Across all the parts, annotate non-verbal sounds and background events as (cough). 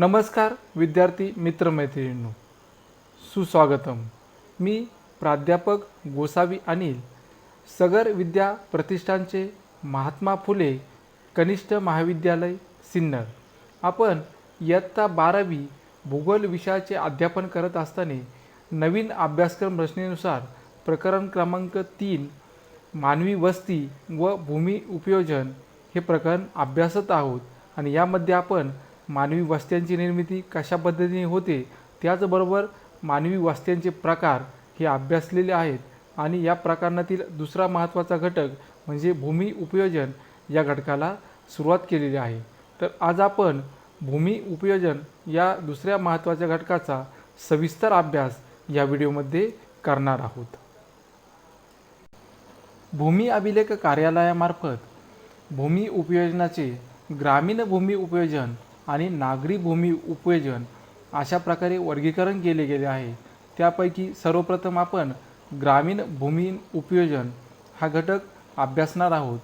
नमस्कार विद्यार्थी मित्रमैत्रिणींनो. सुस्वागतम. मी प्राध्यापक गोसावी अनिल सगर विद्या प्रतिष्ठानचे महात्मा फुले कनिष्ठ महाविद्यालय सिन्नर. आपण इयत्ता बारावी भूगोल विषयाचे अध्यापन करत असताना नवीन अभ्यासक्रम रचनेनुसार प्रकरण क्रमांक तीन मानवी वस्ती व भूमी उपयोजन हे प्रकरण अभ्यासत आहोत आणि यामध्ये आपण मानवी वस्त्यांची निर्मिती कशा पद्धतीने होते त्याचबरोबर मानवी वस्त्यांचे प्रकार हे अभ्यासलेले आहेत आणि या प्रकरणातील दुसरा महत्त्वाचा घटक म्हणजे भूमी उपयोजन या घटकाला सुरुवात केलेली आहे. तर आज आपण भूमी उपयोजन या दुसऱ्या महत्त्वाच्या घटकाचा सविस्तर अभ्यास या व्हिडिओमध्ये करणार आहोत. भूमी अभिलेख कार्यालयामार्फत भूमी उपयोजनाचे ग्रामीण भूमी उपयोजन आणि नागरी भूमी उपयोजन अशा प्रकारे वर्गीकरण केले गेले आहे. त्यापैकी सर्वप्रथम आपण ग्रामीण भूमी उपयोजन हा घटक अभ्यासणार आहोत.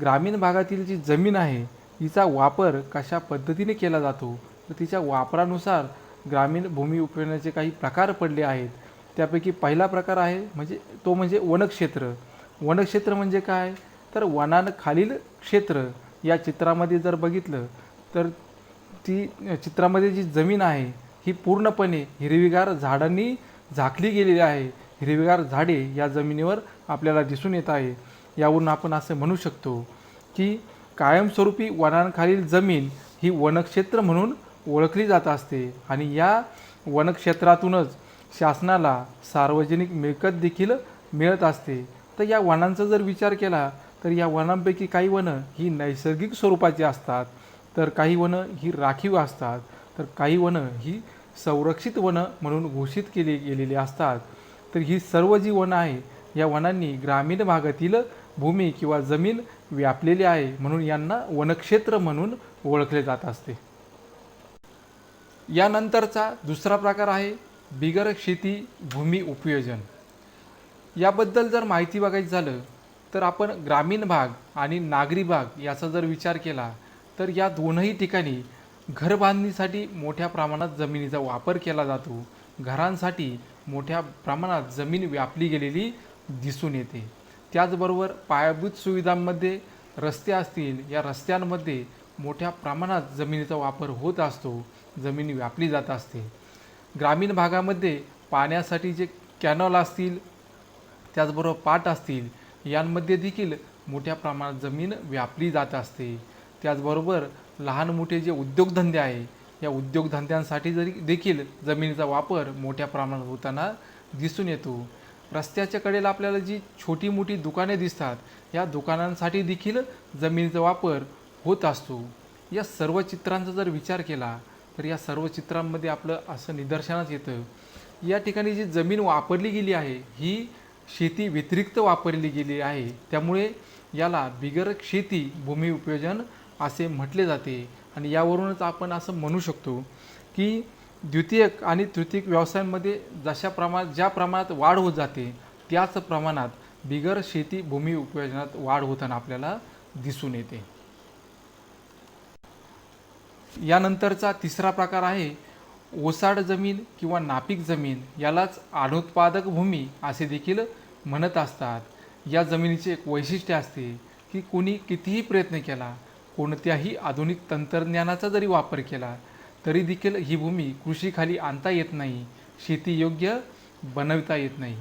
ग्रामीण भागातील जी जमीन आहे तिचा वापर कशा पद्धतीने केला जातो? तर तिच्या वापरानुसार ग्रामीण भूमी उपयोजनाचे काही प्रकार पडले आहेत. त्यापैकी पहिला प्रकार आहे म्हणजे तो म्हणजे वनक्षेत्र. वनक्षेत्र म्हणजे काय? तर वनांखालील क्षेत्र या चित्रामध्ये जर बघितलं तर ती चित्रामध्ये जी जमीन आहे ही पूर्णपणे हिरवीगार झाडांनी झाकली गेलेली आहे. हिरवीगार झाडे या जमिनीवर आपल्याला दिसून येत आहे. यावरून आपण असं म्हणू शकतो की कायमस्वरूपी वनांखालील जमीन ही वनक्षेत्र म्हणून ओळखली जात असते आणि या वनक्षेत्रातूनच शासनाला सार्वजनिक मिळकत देखील मिळत असते. तर या वनांचा जर विचार केला तर या वनांपैकी काही वनं ही नैसर्गिक स्वरूपाची असतात. तर काही वनं ही राखीव असतात तर काही वनं ही संरक्षित वनं म्हणून घोषित केली गेलेली असतात. तर ही सर्व जी वनं आहे या वनांनी ग्रामीण भागातील भूमी किंवा जमीन व्यापलेली आहे म्हणून यांना वनक्षेत्र म्हणून ओळखले जात असते. यानंतरचा दुसरा प्रकार आहे बिगर शेती भूमी उपयोजन. याबद्दल जर माहिती बघायची झालं तर आपण ग्रामीण भाग आणि नागरी भाग याचा जर विचार केला तर या दोनही ठिकाणी घर बांधणीसाठी मोठ्या प्रमाणात जमिनीचा वापर केला जातो. घरांसाठी मोठ्या प्रमाणात जमीन व्यापली गेलेली दिसून येते. त्याचबरोबर पायाभूत सुविधांमध्ये रस्ते असतील या रस्त्यांमध्ये मोठ्या प्रमाणात जमिनीचा वापर होत असतो जमीन व्यापली जात असते. ग्रामीण भागामध्ये पाण्यासाठी जे कॅनॉल असतील त्याचबरोबर पाट असतील यांमध्ये देखील मोठ्या प्रमाणात जमीन व्यापली जात असते. त्याचबरोबर लहान मोठे जे उद्योगधंदे आहे या उद्योगधंद्यांसाठी जरी देखील जमिनीचा वापर मोठ्या प्रमाणात होताना दिसून येतो. रस्त्याच्या कडेला आपल्याला जी छोटी मोठी दुकाने दिसतात या दुकानांसाठी देखील जमिनीचा वापर होत असतो. या सर्व चित्रांचा जर विचार केला तर या सर्व चित्रांमध्ये आपलं असं निदर्शनास येतं. या ठिकाणी जी जमीन वापरली गेली आहे ही शेती व्यतिरिक्त वापरली गेली आहे. त्यामुळे याला बिगर शेती भूमी उपयोजन असे म्हटले जाते. आणि यावरूनच आपण असं म्हणू शकतो की द्वितीयक आणि तृतीयक व्यवसायांमध्ये जशा प्रमाणात ज्या प्रमाणात वाढ होत जाते त्याच प्रमाणात बिगर शेती भूमी उपयोजनात वाढ होताना आपल्याला दिसून येते. यानंतरचा तिसरा प्रकार आहे ओसाड जमीन किंवा नापीक जमीन यालाच अनुत्पादक भूमी असे देखील म्हणत असतात. या जमिनीचे एक वैशिष्ट्य असते की कोणी कितीही प्रयत्न केला कोणत्याही आधुनिक तंत्रज्ञानाचा जरी वापर केला तरी देखील ही भूमी कृषीखाली आणता येत नाही शेती योग्य बनवता येत नाही.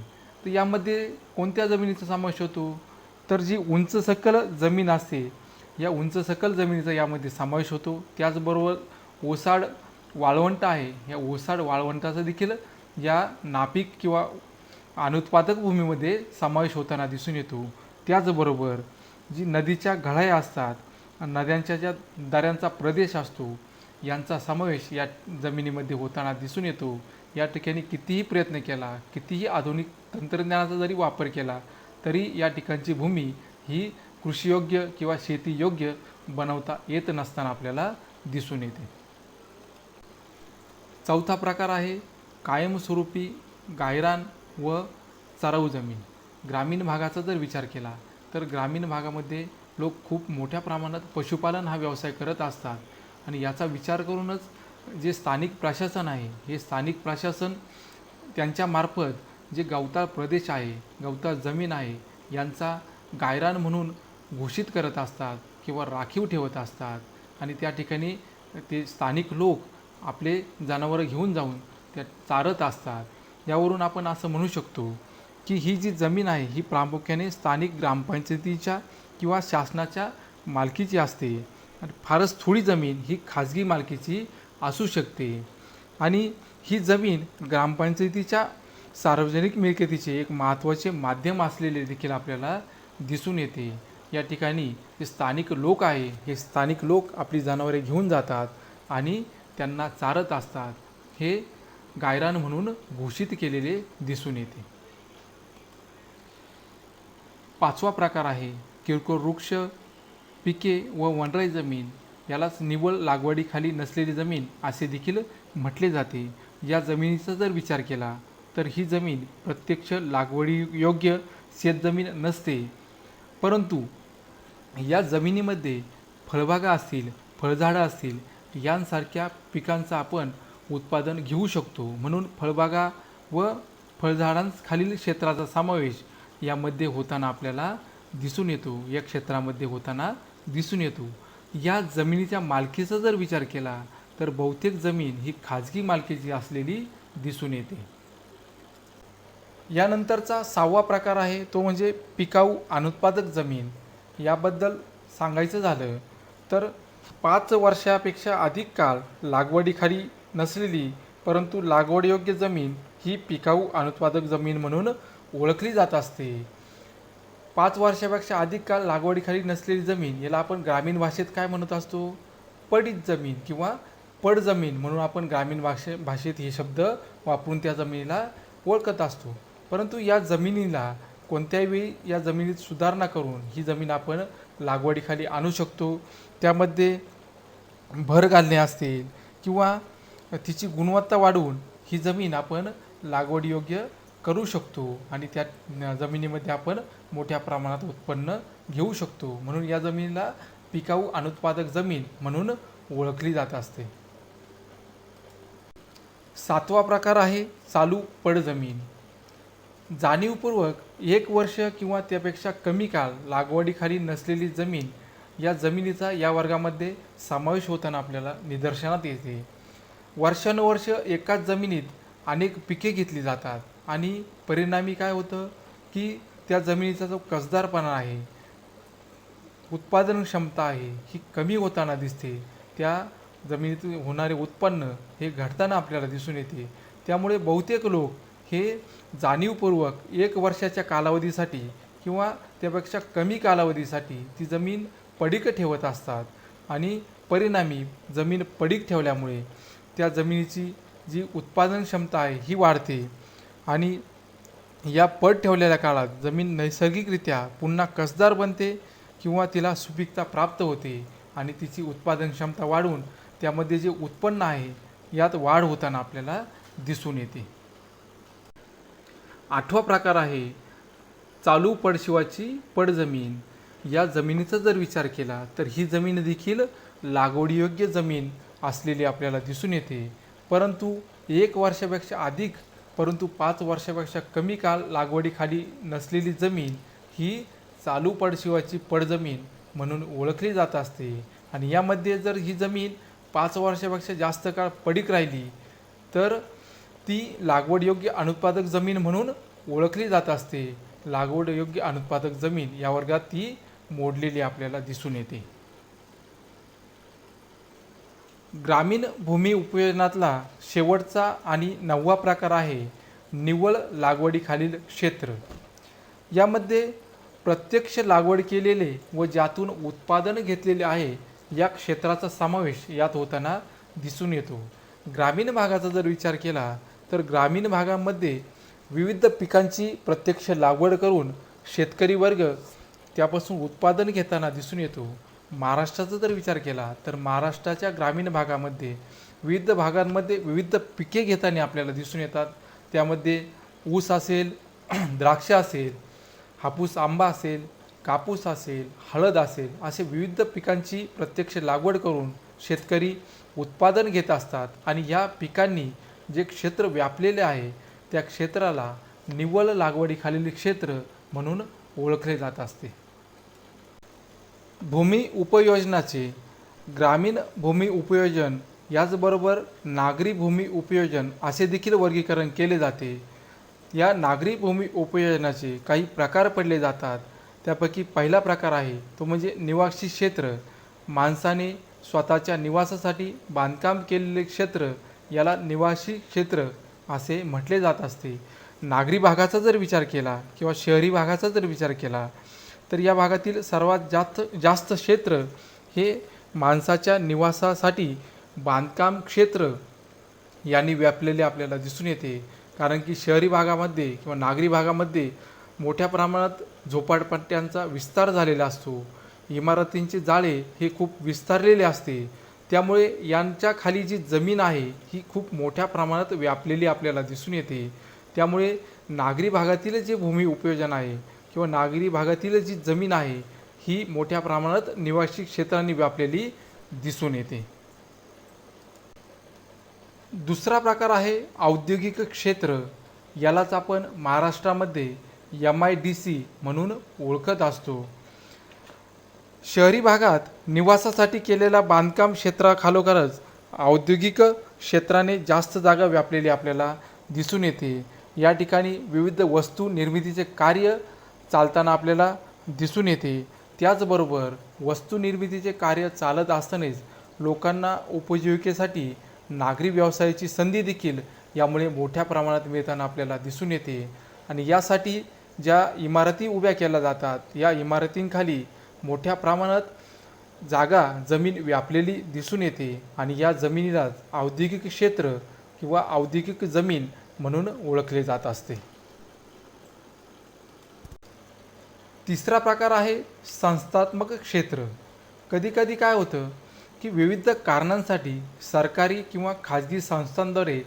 तर यामध्ये कोणत्या जमिनीचा समावेश होतो? तर जी उंच सकल जमीन असते या उंच सकल जमिनीचा यामध्ये समावेश होतो. त्याचबरोबर ओसाड वाळवंट आहे या ओसाड वाळवंटाचा देखील या नापीक किंवा अनुत्पादक भूमीमध्ये समावेश होताना दिसून येतो. त्याचबरोबर जी नदीच्या घळ्या असतात नद्यांच्या ज्या दऱ्यांचा प्रदेश असतो यांचा समावेश या जमिनीमध्ये होताना दिसून येतो. या ठिकाणी कितीही प्रयत्न केला कितीही आधुनिक तंत्रज्ञानाचा जरी वापर केला तरी या ठिकाणची भूमी ही कृषीयोग्य किंवा शेतीयोग्य बनवता येत नसताना आपल्याला दिसून येते. चौथा प्रकार आहे कायमस्वरूपी गायरान व चराऊ जमीन. ग्रामीण भागाचा जर विचार केला तर ग्रामीण भागामध्ये लोक खूप मोठ्या प्रमाणात पशुपालन हा व्यवसाय करत असतात. आणि याचा विचार करूनच जे स्थानिक प्रशासन आहे हे स्थानिक प्रशासन त्यांच्यामार्फत जे गवताळ प्रदेश आहे गवताळ जमीन आहे यांचा गायरान म्हणून घोषित करत असतात किंवा राखीव ठेवत असतात. आणि त्या ठिकाणी ते स्थानिक लोक आपले जनावरं घेऊन जाऊन त्या चारत असतात. यावरून आपण असं म्हणू शकतो की ही जी जमीन आहे ही प्रामुख्याने स्थानिक ग्रामपंचायतीच्या किंवा शासनाच्या मालकीची असते. आणि फारच थोडी जमीन ही खाजगी मालकीची असू शकते. आणि ही जमीन ग्रामपंचायतीच्या सार्वजनिक मिळकतीचे एक महत्त्वाचे माध्यम असलेले देखील आपल्याला दिसून येते. या ठिकाणी जे स्थानिक लोक आहे हे स्थानिक लोक आपली जनावरे घेऊन जातात आणि त्यांना चारत असतात. हे गायरान म्हणून घोषित केलेले दिसून येते. पाचवा प्रकार आहे किरकोळ वृक्ष पिके व वनराई जमीन यालाच निव्वळ लागवडीखाली नसलेली जमीन असे देखील म्हटले जाते. या जमिनीचा जर विचार केला तर ही जमीन प्रत्यक्ष लागवडीयोग्य शेतजमीन नसते. परंतु या जमिनीमध्ये फळबागा असतील फळझाडं असतील यांसारख्या पिकांचं आपण उत्पादन घेऊ शकतो. म्हणून फळबागा व फळझाडांखालील क्षेत्राचा समावेश यामध्ये होताना आपल्याला दिसून येतो. या क्षेत्रामध्ये होताना दिसून येतो. या जमिनीच्या मालकीचा जर विचार केला तर बहुतेक जमीन ही खाजगी मालकीची असलेली दिसून येते. यानंतरचा सहावा प्रकार आहे तो म्हणजे पिकाऊ अनुत्पादक जमीन. याबद्दल सांगायचं झालं तर पाच वर्षापेक्षा अधिक काळ लागवडीखाली नसलेली परंतु लागवडयोग्य जमीन ही पिकाऊ अनुत्पादक जमीन म्हणून ओळखली जात असते. पाच वर्षापेक्षा अधिक काळ लागवडीखाली नसलेली जमीन याला आपण ग्रामीण भाषेत काय म्हणत असतो? पडीत जमीन किंवा पड जमीन म्हणून आपण ग्रामीण भाषे भाषेत हे शब्द वापरून त्या जमिनीला ओळखत असतो. परंतु या जमिनीला कोणत्याही वेळी या जमिनीत सुधारणा करून ही जमीन आपण लागवडीखाली आणू शकतो. त्यामध्ये भर घालणे असतील किंवा तिची गुणवत्ता वाढवून ही जमीन आपण लागवडीयोग्य करू शकतो आणि त्या जमिनीमध्ये आपण मोठ्या प्रमाणात उत्पन्न घेऊ शकतो. म्हणून या जमिनीला पिकाऊ अनुत्पादक जमीन म्हणून ओळखली जात असते. सातवा प्रकार आहे चालू पड जमीन. जाणीवपूर्वक एक वर्ष किंवा त्यापेक्षा कमी काळ लागवडीखाली नसलेली जमीन या जमिनीचा या वर्गामध्ये समावेश होताना आपल्याला निदर्शनात येते. वर्षानुवर्ष एकाच जमिनीत अनेक पिके घेतली जातात. आणि परिणामी काय होतं की त्या जमिनीचा जो कसदारपणा आहे उत्पादन क्षमता आहे ही कमी होताना दिसते. त्या जमिनीतून होणारे उत्पन्न हे घटताना आपल्याला दिसून येते. त्यामुळे बहुतेक लोक हे जाणीवपूर्वक एक वर्षाच्या कालावधीसाठी किंवा त्यापेक्षा कमी कालावधीसाठी ती जमीन पडीक ठेवत असतात. आणि परिणामी जमीन पडीक ठेवल्यामुळे त्या जमिनीची जी उत्पादन क्षमता आहे ही वाढते. आणि या पट ठेवलेल्या काळात जमीन नैसर्गिकरित्या पुन्हा कसदार बनते किंवा तिला सुपीकता प्राप्त होते आणि तिची उत्पादन क्षमता वाढून त्यामध्ये जे उत्पन्न आहे यात वाढ होताना आपल्याला दिसून येते. आठवा प्रकार आहे चालू पडशिवाची पडजमीन. या जमिनीचा जर विचार केला तर ही जमीन देखील लागवडीयोग्य जमीन असलेली आपल्याला दिसून येते. परंतु एक वर्षापेक्षा अधिक परंतु पाच वर्षापेक्षा कमी काळ लागवडीखाली नसलेली जमीन ही चालू पडशिवाची पडजमीन म्हणून ओळखली जात असते. आणि यामध्ये जर ही जमीन पाच वर्षापेक्षा जास्त काळ पडीक राहिली तर ती लागवडयोग्य अनुत्पादक जमीन म्हणून ओळखली जात असते. लागवडयोग्य अनुत्पादक जमीन या वर्गात ती मोडलेली आपल्याला दिसून येते. ग्रामीण भूमी उपयोजनातला शेवटचा आणि नववा प्रकार आहे निव्वळ लागवडीखालील क्षेत्र. यामध्ये प्रत्यक्ष लागवड केलेले व ज्यातून उत्पादन घेतलेले आहे या क्षेत्राचा समावेश यात होताना दिसून येतो. ग्रामीण भागाचा जर विचार केला तर ग्रामीण भागामध्ये विविध पिकांची प्रत्यक्ष लागवड करून शेतकरी वर्ग त्यापासून उत्पादन घेताना दिसून येतो. महाराष्ट्राचा जर विचार केला तर महाराष्ट्राच्या ग्रामीण भागामध्ये विविध भागांमध्ये विविध पिके घेताना आपल्याला दिसून येतात. त्यामध्ये ऊस असेल (clears throat) द्राक्ष असेल हापूस आंबा असेल कापूस असेल हळद असेल असे विविध पिकांची प्रत्यक्ष लागवड करून शेतकरी उत्पादन घेत असतात. आणि या पिकांनी जे क्षेत्र व्यापलेले आहे त्या क्षेत्राला निव्वळ लागवडीखालील क्षेत्र म्हणून ओळखले जात असते. भूमी उपयोजनाचे ग्रामीण भूमी उपयोजन याचबरोबर नागरी भूमी उपयोजन असे देखील वर्गीकरण केले जाते. या नागरी भूमी उपयोजनाचे काही प्रकार पडले जातात. त्यापैकी पहिला प्रकार आहे तो म्हणजे निवासी क्षेत्र. माणसाने स्वतःच्या निवासासाठी बांधकाम केलेले क्षेत्र याला निवासी क्षेत्र असे म्हटले जात असते. नागरी भागाचा जर विचार केला किंवा शहरी भागाचा जर विचार केला तर या भागातील सर्वात जास्त जास्त क्षेत्र हे माणसाच्या निवासासाठी बांधकाम क्षेत्र यांनी व्यापलेले आपल्याला दिसून येते. कारण की शहरी भागामध्ये किंवा नागरी भागामध्ये मोठ्या प्रमाणात झोपाडपट्ट्यांचा विस्तार झालेला असतो. इमारतींचे जाळे हे खूप विस्तारलेले असते. त्यामुळे यांच्या खाली जी जमीन आहे ही खूप मोठ्या प्रमाणात व्यापलेली आपल्याला दिसून येते. त्यामुळे नागरी भागातील जे भूमी उपयोजन आहे किंवा नागरी भागातील जी जमीन आहे ही मोठ्या प्रमाणात निवासी क्षेत्रांनी व्यापलेली दिसून येते. दुसरा प्रकार आहे औद्योगिक क्षेत्र. यालाच आपण महाराष्ट्रामध्ये एम आय डी सी म्हणून ओळखत असतो. शहरी भागात निवासासाठी केलेल्या बांधकाम क्षेत्राखालोखालच औद्योगिक क्षेत्राने जास्त जागा व्यापलेली आपल्याला दिसून येते. या ठिकाणी विविध वस्तू निर्मितीचे कार्य चालताना आपल्याला दिसून येते. त्याचबरोबर वस्तू निर्मितीचे कार्य चालत असतानाच लोकांना उपजीविकेसाठी नागरी व्यवसायाची संधी देखील यामुळे मोठ्या प्रमाणात मिळताना आपल्याला दिसून येते. आणि यासाठी ज्या इमारती उभ्या केल्या जातात या इमारतींखाली मोठ्या प्रमाणात जागा जमीन व्यापलेली दिसून येते. आणि या जमिनीलाच औद्योगिक क्षेत्र किंवा औद्योगिक जमीन म्हणून ओळखले जात असते. तिसरा प्रकार आहे संस्थात्मक क्षेत्र. कधीकधी काय होतं की विविध कारणांसाठी सरकारी किंवा खाजगी संस्थांद्वारे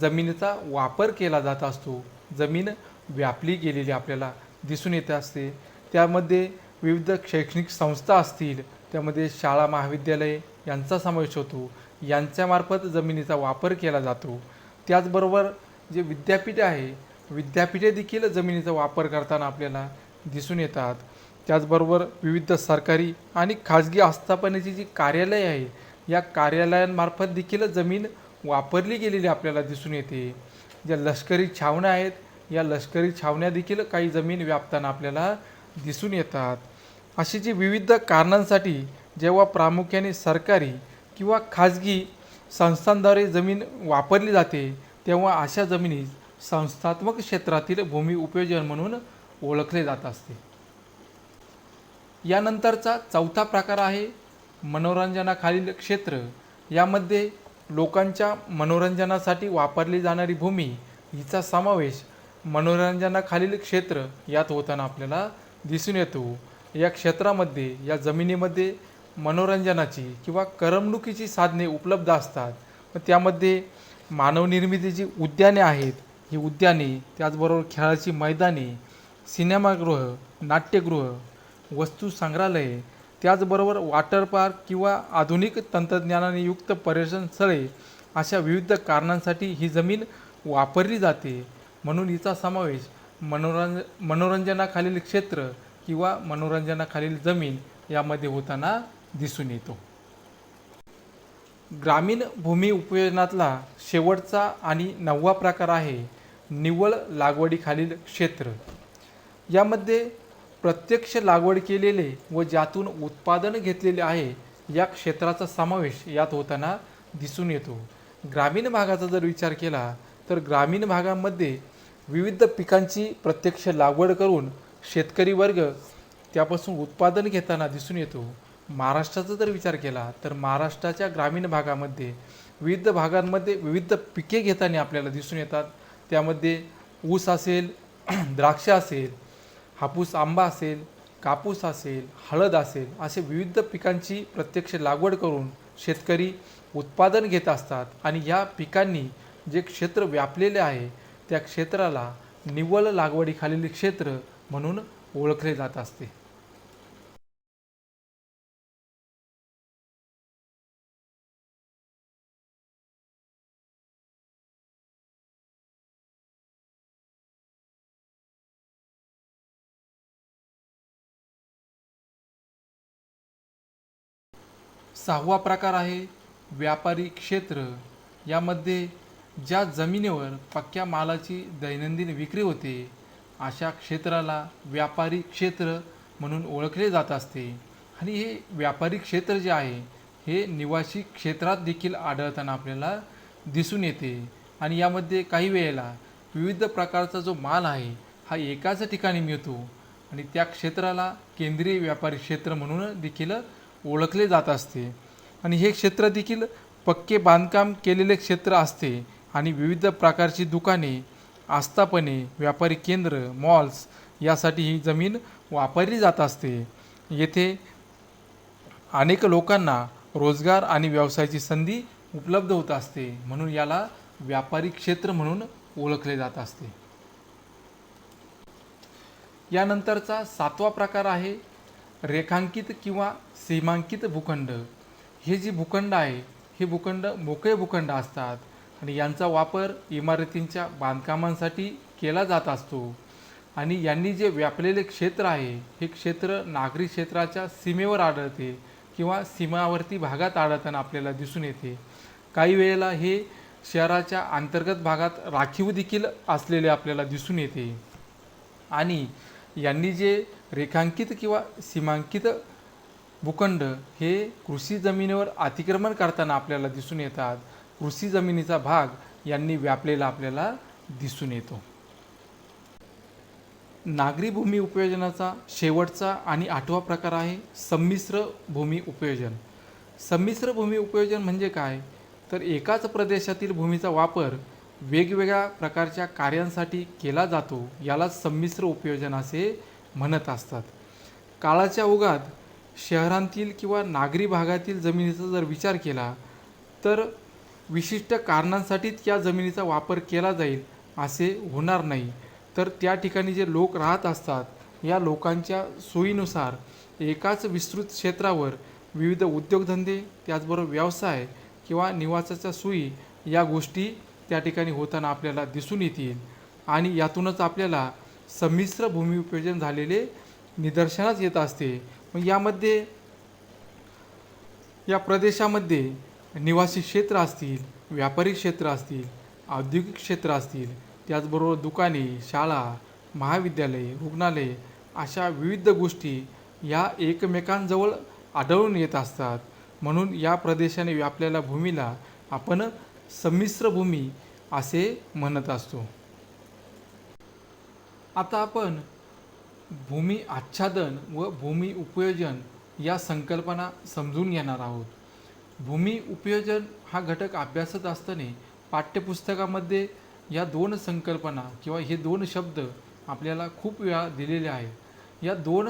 जमिनीचा वापर केला जात असतो. जमीन व्यापली गेलेली आपल्याला दिसून येत असते. त्यामध्ये विविध शैक्षणिक संस्था असतील त्यामध्ये शाळा महाविद्यालय यांचा समावेश होतो. यांच्यामार्फत जमिनीचा वापर केला जातो. त्याचबरोबर जे विद्यापीठ आहे विद्यापीठे देखील जमिनीचा वापर करताना आपल्याला दिसून येतात त्याचबरोबर विविध सरकारी आणि खाजगी आस्थापनेची जी कार्यालय आहे या कार्यालयांमार्फत देखील जमीन वापरली गेलेली आपल्याला दिसून येते. ज्या लष्करी छावण्या आहेत या लष्करी छावण्या देखील काही जमीन व्यापताना आपल्याला दिसून येतात अशी जी विविध कारणांसाठी जेव्हा प्रामुख्याने सरकारी किंवा खाजगी संस्थांद्वारे जमीन वापरली जाते तेव्हा अशा जमिनी संस्थात्मक क्षेत्रातील भूमी उपयोजन म्हणून ओळखले जात असते. यानंतरचा चौथा प्रकार आहे मनोरंजनाखालील क्षेत्र. यामध्ये लोकांच्या मनोरंजनासाठी वापरली जाणारी भूमी हिचा समावेश मनोरंजनाखालील क्षेत्र यात होताना आपल्याला दिसून येतो. या क्षेत्रामध्ये या जमिनीमध्ये मनोरंजनाची किंवा करमणुकीची साधने उपलब्ध असतात. व त्यामध्ये मानवनिर्मितीची उद्याने आहेत. ही उद्याने त्याचबरोबर खेळाची मैदाने सिनेमागृह नाट्यगृह वस्तू संग्रहालये त्याचबरोबर वॉटर पार्क किंवा आधुनिक तंत्रज्ञानाने युक्त पर्यटन स्थळे अशा विविध कारणांसाठी ही जमीन वापरली जाते. म्हणून हिचा समावेश मनोरंज मनोरंजनाखालील क्षेत्र किंवा मनोरंजनाखालील जमीन यामध्ये होताना दिसून येतो. ग्रामीण भूमी उपयोजनातला शेवटचा आणि नववा प्रकार आहे निव्वळ लागवडीखालील क्षेत्र. यामध्ये प्रत्यक्ष लागवड केलेले व ज्यातून उत्पादन घेतलेले आहे या क्षेत्राचा समावेश यात होताना दिसून येतो. ग्रामीण भागाचा जर विचार केला तर ग्रामीण भागामध्ये विविध पिकांची प्रत्यक्ष लागवड करून शेतकरी वर्ग त्यापासून उत्पादन घेताना दिसून येतो. महाराष्ट्राचा जर विचार केला तर महाराष्ट्राच्या ग्रामीण भागामध्ये विविध भागांमध्ये विविध पिके घेताना आपल्याला दिसून येतात. त्यामध्ये ऊस असेल द्राक्ष असेल हापूस आंबा असेल कापूस असेल हळद असेल असे विविध पिकांची प्रत्यक्ष लागवड करून शेतकरी उत्पादन घेत असतात आणि या पिकांनी जे क्षेत्र व्यापलेले आहे त्या क्षेत्राला निव्वळ लागवडीखालील क्षेत्र म्हणून ओळखले जात असते. सहावा प्रकार आहे व्यापारी क्षेत्र. यामध्ये ज्या जमिनीवर पक्क्या मालाची दैनंदिन विक्री होते अशा क्षेत्राला व्यापारी क्षेत्र म्हणून ओळखले जात असते. आणि हे व्यापारी क्षेत्र जे आहे हे निवासी क्षेत्रात देखील आढळताना आपल्याला दिसून येते. आणि यामध्ये काही वेळेला विविध प्रकारचा जो माल आहे हा एकाच ठिकाणी मिळतो. आणि त्या क्षेत्राला केंद्रीय व्यापारी क्षेत्र म्हणून देखील ओळखले जात असते. आणि हे क्षेत्र देखील पक्के बांधकाम केलेले क्षेत्र असते आणि विविध प्रकारची दुकाने आस्थापने व्यापारी केंद्र मॉल्स यासाठी ही जमीन वापरली जात असते. येथे अनेक लोकांना रोजगार आणि व्यवसायाची संधी उपलब्ध होत असते. म्हणून याला व्यापारी क्षेत्र म्हणून ओळखले जात असते. यानंतरचा सातवा प्रकार आहे रेखांकित किंवा सीमांकित भूखंड. हे जे भूखंड आहे हे भूखंड मोकळे भूखंड असतात आणि यांचा वापर इमारतींच्या बांधकामांसाठी केला जात असतो. आणि यांनी जे व्यापलेले क्षेत्र आहे हे क्षेत्र नागरी क्षेत्राच्या सीमेवर आढळते किंवा सीमावर्ती भागात आढळताना आपल्याला दिसून येते. काही वेळेला हे शहराच्या अंतर्गत भागात राखीव देखील असलेले आपल्याला दिसून येते. आणि यांनी जे रेखांकित किंवा सीमांकित भूखंड हे कृषी जमिनीवर अतिक्रमण करताना आपल्याला दिसून येतात. कृषी जमिनीचा भाग यांनी व्यापलेला आपल्याला दिसून येतो. नागरी भूमी उपयोजनाचा शेवटचा आणि आठवा प्रकार आहे संमिश्र भूमी उपयोजन. संमिश्र भूमी उपयोजन म्हणजे काय? तर एकाच प्रदेशातील भूमीचा वापर वेगवेगळ्या प्रकारच्या कार्यांसाठी केला जातो. याला संमिश्र उपयोजन असे म्हणत असतात. काळाच्या ओघात शहरांतील किंवा नागरी भागातील जमिनीचा जर विचार केला तर विशिष्ट कारणांसाठीच या जमिनीचा वापर केला जाईल असे होणार नाही. तर त्या ठिकाणी जे लोक राहत असतात या लोकांच्या सोयीनुसार एकाच विस्तृत क्षेत्रावर विविध उद्योगधंदे त्याचबरोबर व्यवसाय किंवा निवासाच्या सोयी या गोष्टी त्या ठिकाणी होताना आपल्याला दिसून येतील. आणि यातूनच आपल्याला संमिश्र भूमी उपयोजन झालेले निदर्शनास येत असते. मग यामध्ये या प्रदेशामध्ये निवासी क्षेत्र असतील व्यापारी क्षेत्र असतील औद्योगिक क्षेत्र असतील त्याचबरोबर दुकाने शाळा महाविद्यालये रुग्णालये अशा विविध गोष्टी या एकमेकांजवळ आढळून येत असतात. म्हणून या प्रदेशाने व्यापलेल्या भूमीला आपण संमिश्र भूमी असे म्हणत असतो. आता आपण भूमी आच्छादन व भूमी उपयोजन या संकल्पना समजून घेणार आहोत. भूमी उपयोजन हा घटक अभ्यासत असताना पाठ्यपुस्तकामध्ये या दोन संकल्पना किंवा हे दोन शब्द आपल्याला खूप वेळा दिलेले आहेत. या दोन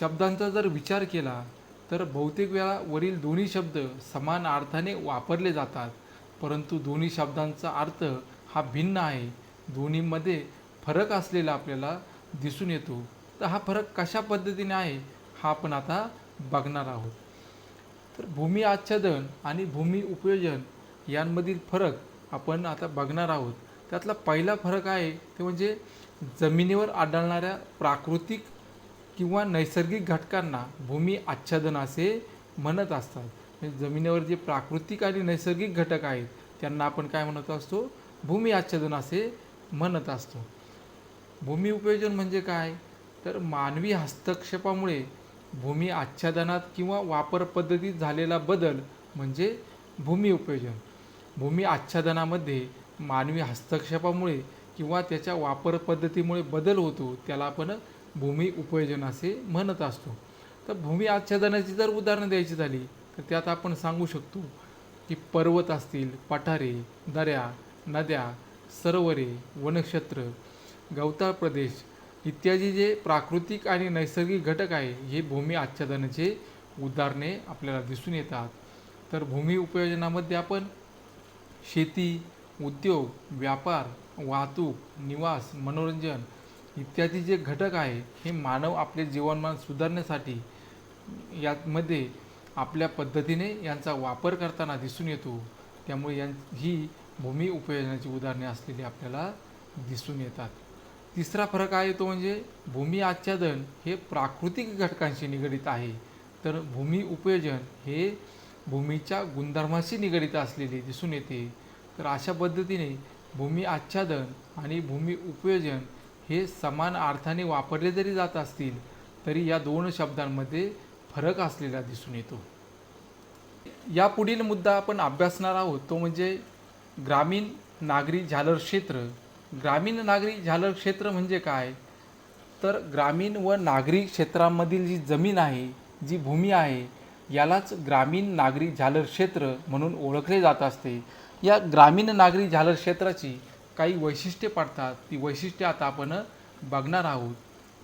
शब्दांचा जर विचार केला तर बहुतेक वेळा वरील दोन्ही शब्द समान अर्थाने वापरले जातात. परंतु दोन्ही शब्दांचा अर्थ हा भिन्न आहे. दोन्हीमध्ये फरक असलेला आपल्याला दिसून येतो. तर हा फरक कशा पद्धतीने आहे हा आपण आता बघणार आहोत. तर भूमी आच्छादन आणि भूमी उपयोजन यांमधील फरक आपण आता बघणार आहोत. त्यातला पहिला फरक आहे ते म्हणजे जमिनीवर आढळणाऱ्या प्राकृतिक किंवा नैसर्गिक घटकांना भूमी आच्छादन असे म्हणत असतात. म्हणजे जमिनीवर जे प्राकृतिक आणि नैसर्गिक घटक आहेत त्यांना आपण काय म्हणत असतो? भूमी आच्छादन असे म्हणत असतो. भूमी उपयोजन म्हणजे काय? तर मानवी हस्तक्षेपामुळे भूमी आच्छादनात किंवा वापर पद्धतीत झालेला बदल म्हणजे भूमी उपयोजन. भूमी आच्छादनामध्ये मानवी हस्तक्षेपामुळे किंवा त्याच्या वापर पद्धतीमुळे बदल होतो त्याला आपण भूमी उपयोजन असे म्हणत असतो. तर भूमी आच्छादनाची जर उदाहरणं द्यायची झाली तर त्यात आपण सांगू शकतो की पर्वत असतील पठारे दऱ्या नद्या सरोवरे वनक्षेत्र गवताळ प्रदेश इत्यादी जे प्राकृतिक आणि नैसर्गिक घटक आहे हे भूमी आच्छादनाचे उदाहरणे आपल्याला दिसून येतात. तर भूमी उपयोजनामध्ये आपण शेती उद्योग व्यापार वाहतूक निवास मनोरंजन इत्यादी जे घटक आहे हे मानव आपले जीवनमान सुधारण्यासाठी यामध्ये आपल्या पद्धतीने यांचा वापर करताना दिसून येतो. त्यामुळे यां ही भूमी उपयोजनाची उदाहरणे असलेली आपल्याला दिसून येतात. तिसरा फरक आहे तो म्हणजे भूमी आच्छादन हे प्राकृतिक घटकांशी निगडित आहे. तर भूमी उपयोजन हे भूमीच्या गुणधर्माशी निगडित असलेले दिसून येते. तर अशा पद्धतीने भूमी आच्छादन आणि भूमी उपयोजन हे समान अर्थाने वापरले जरी जात असतील तरी या दोन शब्दांमध्ये फरक असलेला दिसून येतो. या पुढील मुद्दा आपण अभ्यासणार आहोत तो म्हणजे ग्रामीण नागरी झालर क्षेत्र. ग्रामीण नागरी झालर क्षेत्र म्हणजे काय? तर ग्रामीण व नागरी क्षेत्रामधील जी जमीन आहे जी भूमी आहे यालाच ग्रामीण नागरी झालर क्षेत्र म्हणून ओळखले जात असते. या ग्रामीण नागरी झालर क्षेत्राची काही वैशिष्ट्ये पडतात. ती वैशिष्ट्ये आता आपण बघणार आहोत.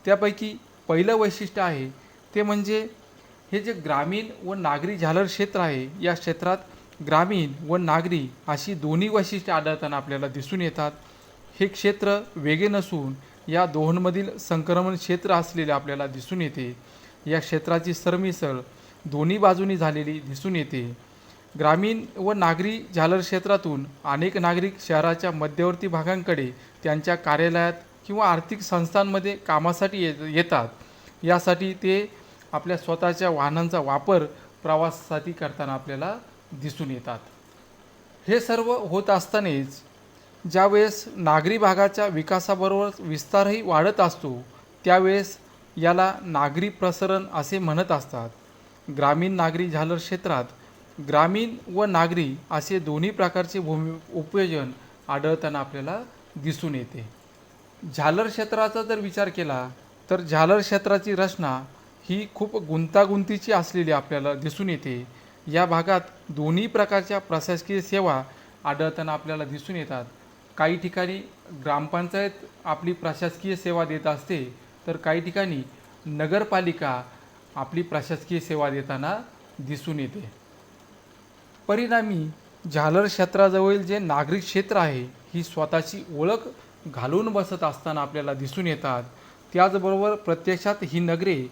त्यापैकी पहिलं वैशिष्ट्य आहे ते म्हणजे हे जे ग्रामीण व नागरी झालर क्षेत्र आहे या क्षेत्रात ग्रामीण व नागरी अशी दोन्ही वैशिष्ट्ये आढळताना आपल्याला दिसून येतात. हे क्षेत्र वेगळे नसून या दोहोंमधील संक्रमण क्षेत्र असलेले आपल्याला दिसून येते. या क्षेत्राची सरमिसळ दोन्ही बाजूनी झालेली दिसून येते. ग्रामीण व नागरी झालर क्षेत्रातून अनेक नागरिक शहराच्या मध्यवर्ती भागांकडे त्यांच्या कार्यालयात किंवा आर्थिक संस्थांमध्ये कामासाठी ये येतात. यासाठी ते आपल्या स्वतःच्या वाहनांचा वापर प्रवासासाठी करताना आपल्याला दिसून येतात. हे सर्व होत असतानाच ज्यावेळेस नागरी भागाच्या विकासाबरोबर विस्तारही वाढत असतो त्यावेळेस याला नागरी प्रसरण असे म्हणत असतात. ग्रामीण नागरी झालर क्षेत्रात ग्रामीण व नागरी असे दोन्ही प्रकारचे भूमी उपयोजन आढळताना आपल्याला दिसून येते. झालर क्षेत्राचा जर विचार केला तर झालर क्षेत्राची रचना ही खूप गुंतागुंतीची असलेली आपल्याला दिसून येते. या भागात दोन्ही प्रकारच्या प्रशासकीय सेवा आढळताना आपल्याला दिसून येतात. काही ठिकाणी ग्रामपंचायत आपली प्रशासकीय सेवा देत असते तर काही ठिकाणी नगरपालिका आपली प्रशासकीय सेवा देताना दिसून येते. परिणामी झालर क्षेत्राजवळील जे नागरिक क्षेत्र आहे ही स्वतःची ओळख घालून बसत असताना आपल्याला दिसून येतात. त्याचबरोबर प्रत्यक्षात ही नगरे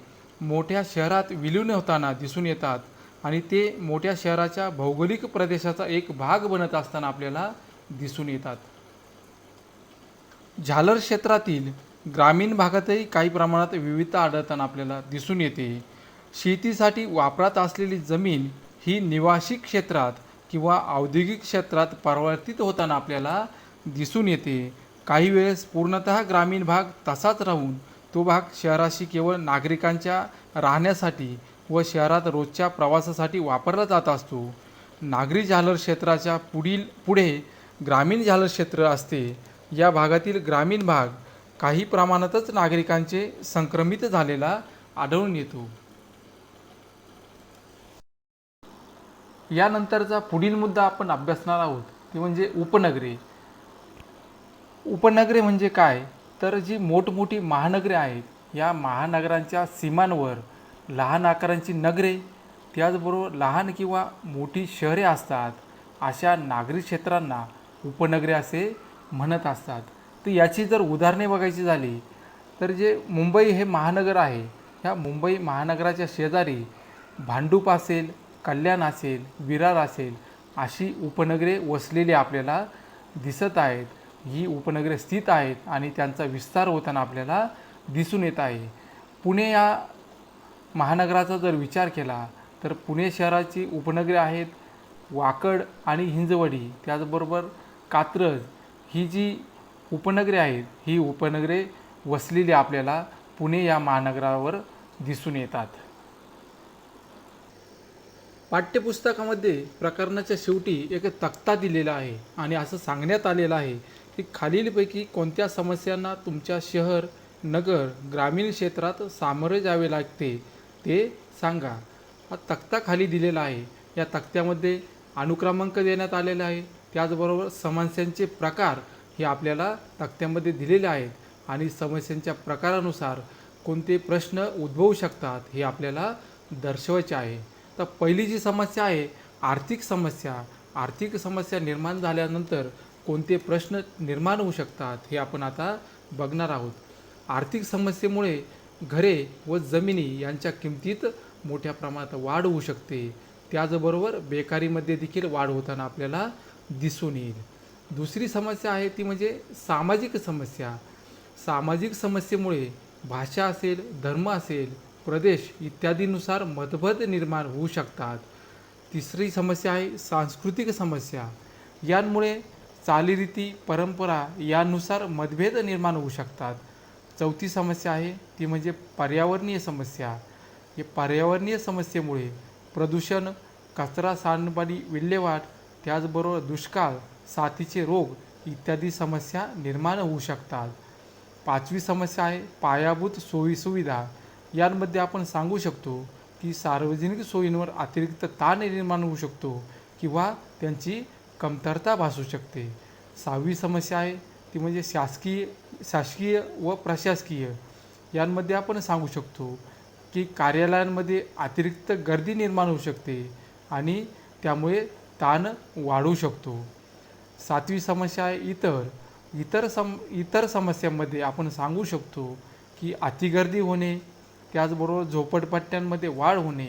मोठ्या शहरात विलीन होताना दिसून येतात आणि ते मोठ्या शहराच्या भौगोलिक प्रदेशाचा एक भाग बनत असताना आपल्याला दिसून येतात. झालर क्षेत्रातील ग्रामीण भागातही काही प्रमाणात विविधता आढळताना आपल्याला दिसून येते. शेतीसाठी वापरात असलेली जमीन ही निवासी क्षेत्रात किंवा औद्योगिक क्षेत्रात परिवर्तित होताना आपल्याला दिसून येते. काही वेळेस पूर्णतः ग्रामीण भाग तसाच राहून तो भाग शहराशी केवळ नागरिकांच्या राहण्यासाठी व शहरात रोजच्या प्रवासासाठी वापरला जात असतो. नागरी झालर क्षेत्राच्या पुढील पुढे ग्रामीण झालर क्षेत्र असते. या भागातील ग्रामीण भाग काही प्रमाणातच नागरिकांचे संक्रमित झालेला आढळून येतो. यानंतरचा पुढील मुद्दा आपण अभ्यासणार आहोत ती म्हणजे उपनगरे. उपनगरे म्हणजे काय? तर जी मोठमोठी महानगरे आहेत या महानगरांच्या सीमांवर लहान आकारांची नगरे त्याचबरोबर लहान किंवा मोठी शहरे असतात अशा नागरी क्षेत्रांना उपनगरे असे म्हणत असतात. तर याची जर उदाहरणे बघायची झाली तर जे मुंबई हे महानगर आहे ह्या मुंबई महानगराच्या शेजारी भांडूप असेल कल्याण असेल विरार असेल अशी उपनगरे वसलेली आपल्याला दिसत आहेत. ही उपनगरे स्थित आहेत आणि त्यांचा विस्तार होताना आपल्याला दिसून येत आहे. पुणे या महानगराचा जर विचार केला तर पुणे शहराची उपनगरे आहेत वाकड आणि हिंजवडी त्याचबरोबर कात्रज ही जी उपनगरे आहेत ही उपनगरे वसलेली आपल्याला पुणे या महानगरावर दिसून येतात. पाठ्यपुस्तकामध्ये प्रकरणाच्या शेवटी एक तक्ता दिलेला आहे आणि असं सांगण्यात आलेलं आहे की खालीलपैकी कोणत्या समस्यांना तुमच्या शहर नगर ग्रामीण क्षेत्रात सामोरे जावे लागते ते सांगा. हा तक्ता खाली दिलेला आहे. या तक्त्यामध्ये अनुक्रमांक देण्यात आलेला आहे. त्याचबरोबर समस्यांचे प्रकार हे आपल्याला तक्त्यामध्ये दिलेले आहेत आणि समस्यांच्या प्रकारानुसार कोणते प्रश्न उद्भवू शकतात हे आपल्याला दर्शवायचे आहे. तर पहिली जी समस्या आहे आर्थिक समस्या. आर्थिक समस्या निर्माण झाल्यानंतर कोणते प्रश्न निर्माण होऊ शकतात हे आपण आता बघणार आहोत. आर्थिक समस्येमुळे घरे व जमिनी यांच्या किमतीत मोठ्या प्रमाणात वाढ होऊ शकते. त्याचबरोबर बेकारीमध्ये देखील वाढ होताना आपल्याला दिसून येईल. दुसरी समस्या आहे ती म्हणजे सामाजिक समस्या. सामाजिक समस्येमुळे भाषा असेल धर्म असेल प्रदेश इत्यादीनुसार मतभेद निर्माण होऊ शकतात. तिसरी समस्या आहे सांस्कृतिक समस्या. यांमुळे चालीरीती परंपरा यानुसार मतभेद निर्माण होऊ शकतात. चौथी समस्या आहे ती म्हणजे पर्यावरणीय समस्या. हे पर्यावरणीय समस्येमुळे प्रदूषण कचरा सांडपाणी विल्हेवाट त्याचबरोबर दुष्काळ साथीचे रोग इत्यादी समस्या निर्माण होऊ शकतात. पाचवी समस्या आहे पायाभूत सोयीसुविधा. यांमध्ये आपण सांगू शकतो की सार्वजनिक सोयींवर अतिरिक्त ताण निर्माण होऊ शकतो किंवा त्यांची कमतरता भासू शकते. सहावी समस्या आहे ती म्हणजे शासकीय शासकीय व प्रशासकीय. यांमध्ये आपण सांगू शकतो की कार्यालयांमध्ये अतिरिक्त गर्दी निर्माण होऊ शकते आणि त्यामुळे ताण वाढू शकतो. सातवी समस्या आहे इतर इतर सम इतर समस्यांमध्ये आपण सांगू शकतो की अतिगर्दी होणे त्याचबरोबर झोपडपट्ट्यांमध्ये वाढ होणे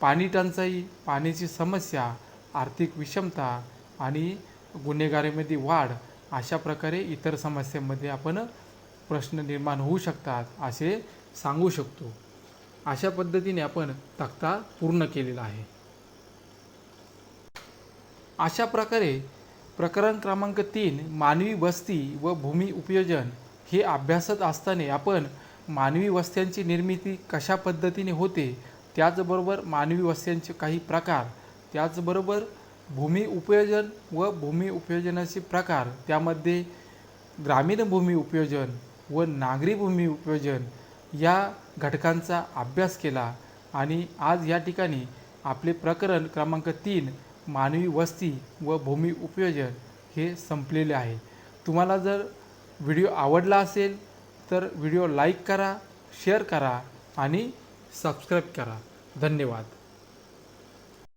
पाणी टंचाई पाण्याची समस्या आर्थिक विषमता आणि गुन्हेगारीमध्ये वाढ अशा प्रकारे इतर समस्यांमध्ये आपण प्रश्न निर्माण होऊ शकतात असे सांगू शकतो. अशा पद्धतीने आपण तक्ता पूर्ण केलेला आहे. अशा प्रकारे प्रकरण क्रमांक तीन मानवी वस्ती व भूमी उपयोजन हे अभ्यासत असताना आपण मानवी वस्त्यांची निर्मिती कशा पद्धतीने होते त्याचबरोबर मानवी वस्त्यांचे काही प्रकार त्याचबरोबर भूमी उपयोजन व भूमी उपयोजनाचे प्रकार त्यामध्ये ग्रामीण भूमी उपयोजन व नागरी भूमी उपयोजन या घटकांचा अभ्यास केला आणि आज या ठिकाणी आपले प्रकरण क्रमांक तीन मानवी वस्ती व भूमी उपयोजन हे संपलेले आहे. तुम्हाला जर व्हिडिओ आवडला असेल तर व्हिडिओ लाईक करा शेअर करा आणि सबस्क्राईब करा. धन्यवाद.